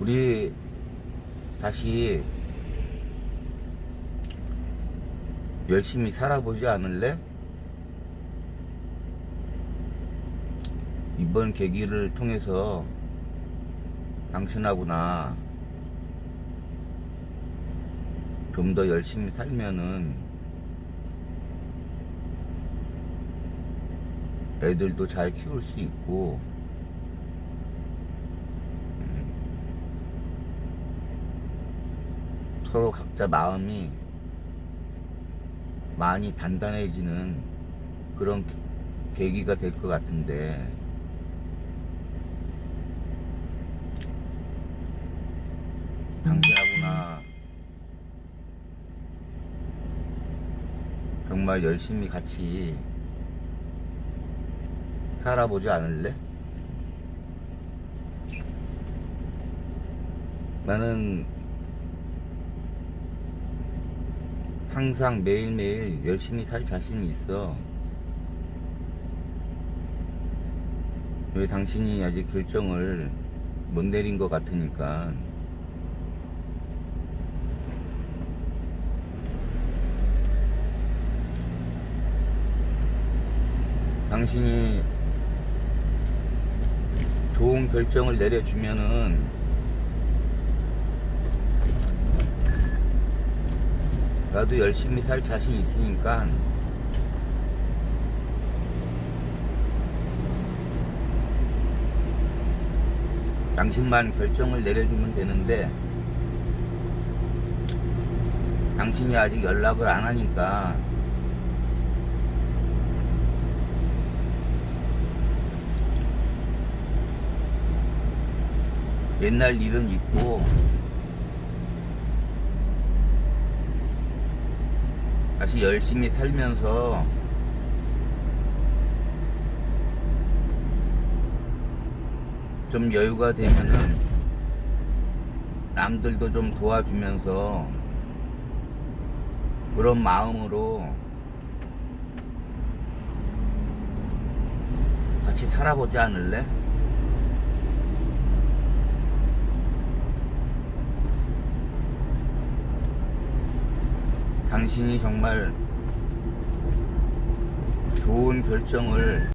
우리 다시 열심히 살아보지 않을래? 이번 계기를 통해서 당신하고나 좀 더 열심히 살면은 애들도 잘 키울 수 있고 서로 각자 마음이 많이 단단해지는 그런 계- 계기가 될 것 같은데 당신하고나 정말 열심히 같이 살아보지 않을래? 나는 항상 매일매일 열심히 살 자신이 있어. 왜 당신이 아직 결정을 못 내린 것 같으니까. 당신이 좋은 결정을 내려주면은 나도 열심히 살 자신 있으니까. 당신만 결정을 내려주면 되는데 당신이 아직 연락을 안 하니까. 옛날 일은 있고 다시 열심히 살면서 좀 여유가 되면은 남들도 좀 도와주면서 그런 마음으로 같이 살아보지 않을래? 당신이 정말 좋은 결정을